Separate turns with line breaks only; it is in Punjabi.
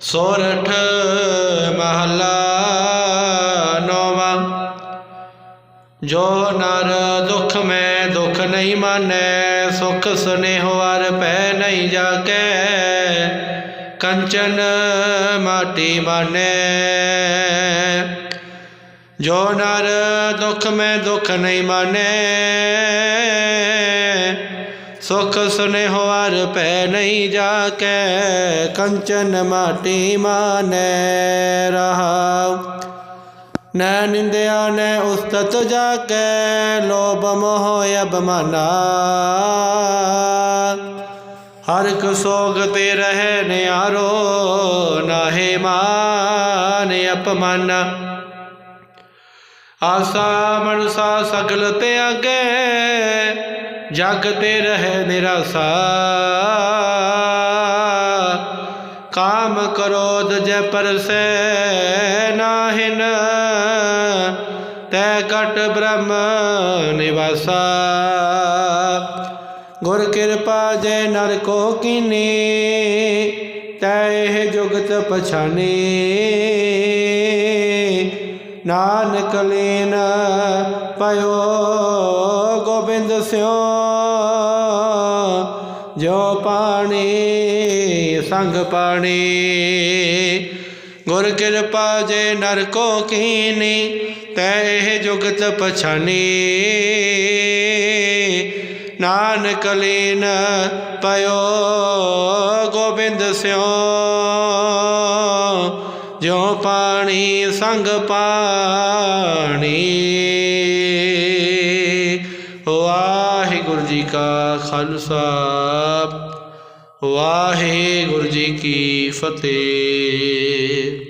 ਸੋਰਠ ਮਹਲਾ ਨੌਵਾਂ। ਜੋ ਨਰ ਦੁਖ ਮੈਂ ਦੁਖ ਨਹੀਂ ਮਾਨੈ, ਸੁਖ ਸੁਨੇਹੁ ਵਰ ਪੈ ਨਹੀਂ ਜਾਕੈ ਕੰਚਨ ਮਾਟੀ ਮਾਨੈ। ਜੋ ਨਰ ਦੁਖ ਮੈਂ ਦੁਖ ਨਹੀਂ ਮਾਨੈ ਸੁਖ ਸੁਨੇਹੁ ਵਰ ਪੈ ਨਹੀਂ ਜਾ ਕੇ ਕੰਚਨ ਮਾਟੀ ਮਾਨੈ ਰਹਾਉ। ਨੈ ਨਿੰਦਿਆ ਨੈ ਉਸਤਤ ਜਾ ਕੇ ਲੋਭ ਮੋਹ ਅਬਮਾਨਾ ਹਰ ਇੱਕ ਸੋਗ ਤੇ ਰਹਿ ਨਿਆਰੋ, ਨਾਹੇ ਮਾਨ ਅਪਮਾਨ ਆਸਾ ਮਨਸਾ ਸਗਲ ਤੇ ਅਗੇ ਜਗ ਤੇ ਰਹਿ ਨਿਰਾਸਾ। ਕਾਮ ਕ੍ਰੋਧ ਜੈ ਪਰਸੈ ਨਾਹਿਨ, ਤੈ ਕਟ ਬ੍ਰਹਮ ਨਿਵਾਸਾ। ਗੁਰ ਕਿਰਪਾ ਜੈ ਨਰ ਕੋ ਕੀਨੀ, ਤੈ ਇਹ ਜੁਗਤ ਪਛਾਨੀ। ਨਾਨਕ ਲੀਨ ਪਇਓ ਗੋਬਿੰਦ ਸਿਓ। ਜੋ ਪਾਣੀ, ਸੰਗ ਪਾਣੀ, ਗੁਰ ਕਿਰਪਾ ਜੇ ਨਰ ਕੋ ਕੀਨੀ, ਤੈ ਇਹ ਜੁਗਤ ਪਛਾਨੀ। ਨਾਨਕ ਲੀਨ ਪਇਓ ਗੋਬਿੰਦ ਸਿਓ। ਜੋ ਪਾਣੀ ਸੰਗ ਪਾਣੀ। ਵਾਹਿਗੁਰੂ ਜੀ ਕਾ ਖਾਲਸਾ ਵਾਹਿਗੁਰੂ ਜੀ ਕੀ ਫਤਿਹ।